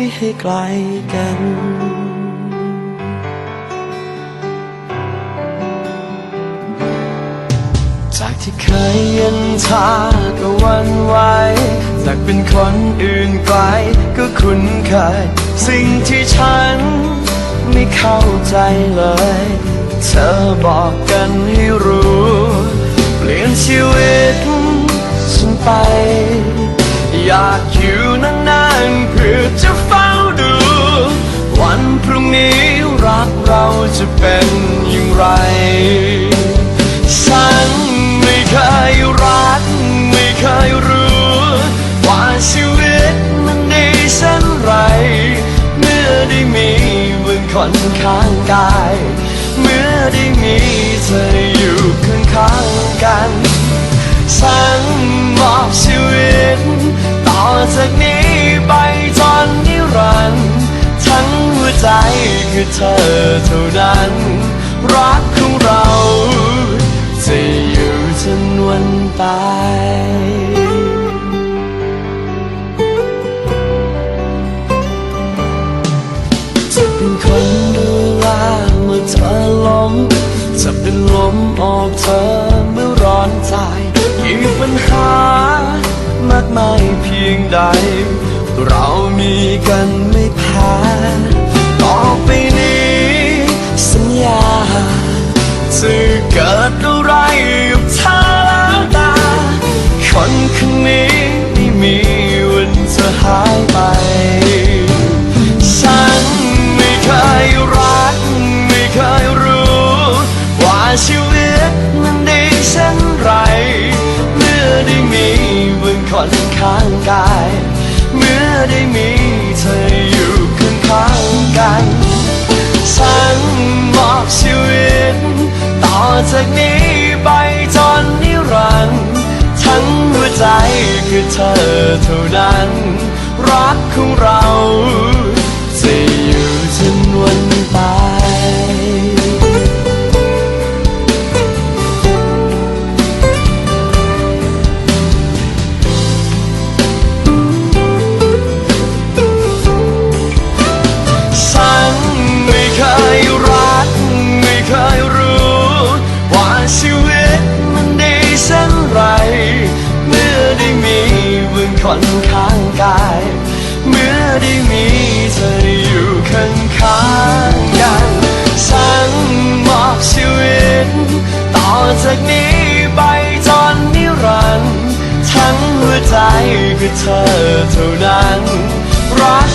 ไม่ให้ไกลกัน จากที่เคยย็นชาก็วันไหวจากเป็นคนอื่นไกลก็คุ้นเคย สิ่งที่ฉันไม่เข้าใจเลย เธอบอกกันให้รู้ เปลี่ยนชีวิตฉันไป อยากอยู่นานๆเพื่อจะ พรุ่งนี้รักเราจะเป็นอย่างไร ฉันไม่เคยรัก ไม่เคยรู้ ว่าชีวิตมันดีเช่นไร เมื่อได้มีมึงคนข้างกาย เมื่อได้มีเธออยู่ข้างข้างๆกัน ฉัน คือเธอเท่านั้น รักของเรา จะอยู่จนวันตายจะเป็นคนดูแลเมื่อเธอล้มจะเป็นลมออกเธอเมื่อร้อนใจยิ่งปัญหามากมายเพียงใด เรามีกันไม่แพ้ ต่อไปนี้ สัญญาจะเกิดอะไรกับเธอแล้วตา คนคนนี้ไม่มีวันจะหายไป ฉันไม่เคยรัก ไม่เคยรู้ ว่าชีวิตมันดีเช่นไรเมื่อได้มีมึงคนข้างกาย เมื่อได้มี ชีวิต ต่อจากนี้ไปจนนิรันดร์ทั้งหัวใจคือเธอเท่านั้น รักของเรา ต่อจากนี้ไปจนนิรันด์ทั้งหัวใจคือเธอเท่านั้นรัก